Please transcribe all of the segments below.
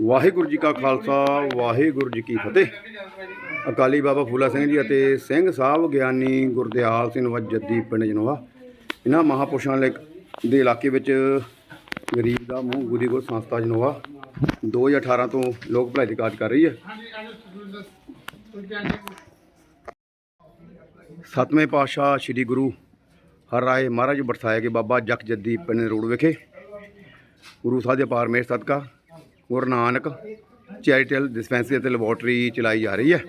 ਵਾਹਿਗੁਰੂ ਜੀ ਕਾ ਖਾਲਸਾ, ਵਾਹਿਗੁਰੂ ਜੀ ਕੀ ਫਤਿਹ। ਅਕਾਲੀ ਬਾਬਾ ਫੂਲਾ ਸਿੰਘ ਜੀ ਅਤੇ ਸਿੰਘ ਸਾਹਿਬ ਗਿਆਨੀ ਗੁਰਦਿਆਲ ਸਿੰਘ ਵਜੱਦੀ ਪਿੰਡ ਜਨੋਵਾ ਇਹਨਾਂ ਮਹਾਪੁਰਸ਼ਾਂ ਲਈ ਦੇ ਇਲਾਕੇ ਵਿੱਚ ਗਰੀਬ ਦਾ ਮੂੰਹ ਗੁਦੀ ਗੁਰ ਸੰਸਥਾ ਜਨੋਵਾ 2018 ਤੋਂ ਲੋਕ ਭਲਾਈ ਦੀ ਕਾਰਜ ਕਰ ਰਹੀ ਹੈ। ਸਤਵੇਂ ਪਾਤਸ਼ਾਹ ਸ੍ਰੀ ਗੁਰੂ ਹਰ ਰਾਏ ਮਹਾਰਾਜ ਬਰਸਾਏ ਕੇ ਬਾਬਾ ਜਗ ਜੱਦੀ ਪਿੰਡ ਰੋਡ ਵਿਖੇ ਗੁਰੂ ਸਾਹਿਬ ਦੇ ਪਾਰਮੇਸ਼ ਮੇਰ ਸਦਕਾ, ਗੁਰੂ ਨਾਨਕ ਚੈਰੀਟੇਬਲ ਡਿਸਪੈਂਸਰੀ ਅਤੇ ਲੈਬੋਰਟਰੀ ਚਲਾਈ ਜਾ ਰਹੀ ਹੈ।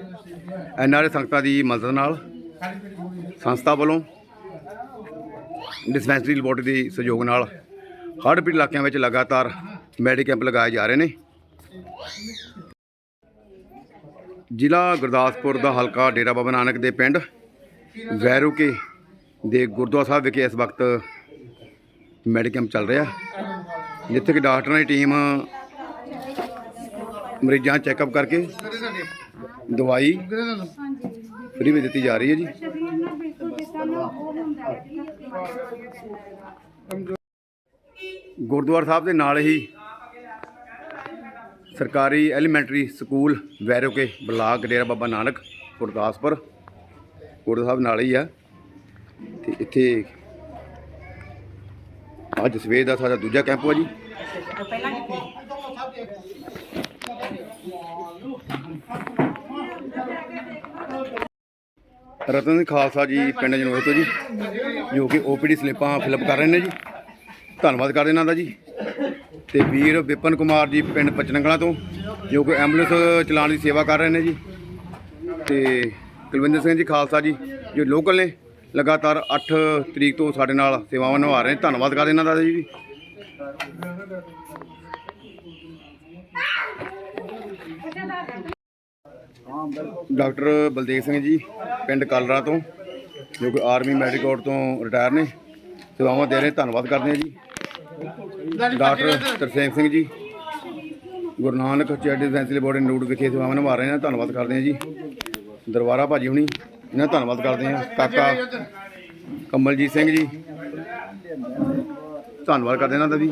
ਐਨਆਰਏ ਸੰਗਤਾਂ ਦੀ ਮਦਦ ਨਾਲ ਸੰਸਥਾ ਵੱਲੋਂ ਡਿਸਪੈਂਸਰੀ, ਲੈਬੋਰਟਰੀ ਦੇ ਸਹਿਯੋਗ ਨਾਲ ਹੜ੍ਹ ਪੀੜਤ ਇਲਾਕਿਆਂ ਵਿੱਚ ਲਗਾਤਾਰ ਮੈਡੀ ਕੈਂਪ ਲਗਾਏ ਜਾ ਰਹੇ ਨੇ। ਜ਼ਿਲ੍ਹਾ ਗੁਰਦਾਸਪੁਰ ਦਾ ਹਲਕਾ ਡੇਰਾ ਬਾਬਾ ਨਾਨਕ ਦੇ ਪਿੰਡ ਵੈਰੂਕੇ ਦੇ ਗੁਰਦੁਆਰਾ ਸਾਹਿਬ ਵਿਖੇ ਇਸ ਵਕਤ ਮੈਡੀ ਕੈਂਪ ਚੱਲ ਰਿਹਾ। ਜਿੱਥੇ ਕਿ ਡਾਕਟਰਾਂ ਦੀ ਟੀਮ ਮਰੀਜ਼ਾਂ ਚੈੱਕਅਪ ਕਰਕੇ ਦਵਾਈ ਫ੍ਰੀ ਵਿੱਚ ਦਿੱਤੀ ਜਾ ਰਹੀ ਹੈ ਜੀ। ਗੁਰਦੁਆਰਾ ਸਾਹਿਬ ਦੇ ਨਾਲ ਹੀ ਸਰਕਾਰੀ elementary school Vairoke block Dera Baba Nanak Gurdaspur gurdwara Sahib ਨਾਲ ਹੀ ਆ। ਤੇ ਇੱਥੇ ਅੱਜ ਸਵੇਰ ਦਾ ਸਾਡਾ ਦੂਜਾ ਕੈਂਪ ਆ ਜੀ। ਰਤਨ ਸਿੰਘ ਖਾਲਸਾ ਜੀ ਪਿੰਡ ਜਨੋਏ ਤੋਂ ਜੀ, ਜੋ ਕਿ ਓਪੀਡੀ ਸਲਿੱਪਾਂ ਫਿਲਅਪ ਕਰ ਰਹੇ ਨੇ ਜੀ। ਧੰਨਵਾਦ ਕਰਦੇ ਇਹਨਾਂ ਦਾ ਜੀ। ਤੇ ਵੀਰ ਵਿਪਨ ਕੁਮਾਰ ਜੀ ਪਿੰਡ ਪਚਨੰਗਲਾ ਤੋਂ, ਜੋ ਕਿ ਐਂਬੂਲੈਂਸ ਚਲਾਉਣ ਦੀ ਸੇਵਾ ਕਰ ਰਹੇ ਨੇ ਜੀ। ਤੇ ਕੁਲਵਿੰਦਰ ਸਿੰਘ ਜੀ ਖਾਲਸਾ ਜੀ, ਜੋ ਲੋਕਲ ਨੇ ਲਗਾਤਾਰ 8 ਤਰੀਕ ਤੋਂ ਸਾਡੇ ਨਾਲ ਸੇਵਾਵਾਂ ਨਿਭਾ ਰਹੇ ਨੇ। ਧੰਨਵਾਦ ਕਰਦੇ ਇਹਨਾਂ ਦਾ ਜੀ। ਡਾਕਟਰ ਬਲਦੇਵ ਸਿੰਘ ਜੀ, ਪਿੰਡ ਕਲਰਾ ਤੋਂ, ਜੋ ਕਿ ਆਰਮੀ ਮੈਡੀਕੋਰ ਤੋਂ ਰਿਟਾਇਰ ਨੇ। ਸੇਵਾਵਾਂ ਦੇ ਰਹੇ, ਧੰਨਵਾਦ ਕਰਦੇ ਹਾਂ ਜੀ। Doctor Tarsem Singh ji, Guru Nanak charity dispensary board ਨੂੜ ਵਿਖੇ ਸੇਵਾਵਾਂ ਨਿਭਾ ਰਹੇ ਨੇ। ਧੰਨਵਾਦ ਕਰਦੇ ਹਾਂ ਜੀ। ਦਰਬਾਰਾ ਭਾਜੀ ਹੁਣੀ। ਇਹਨਾਂ ਦਾ ਧੰਨਵਾਦ ਕਰਦੇ ਹਾਂ। ਕਾਕਾ ਕਮਲਜੀਤ ਸਿੰਘ ਜੀ। ਧੰਨਵਾਦ ਕਰਦੇ ਇਹਨਾਂ ਦਾ ਵੀ।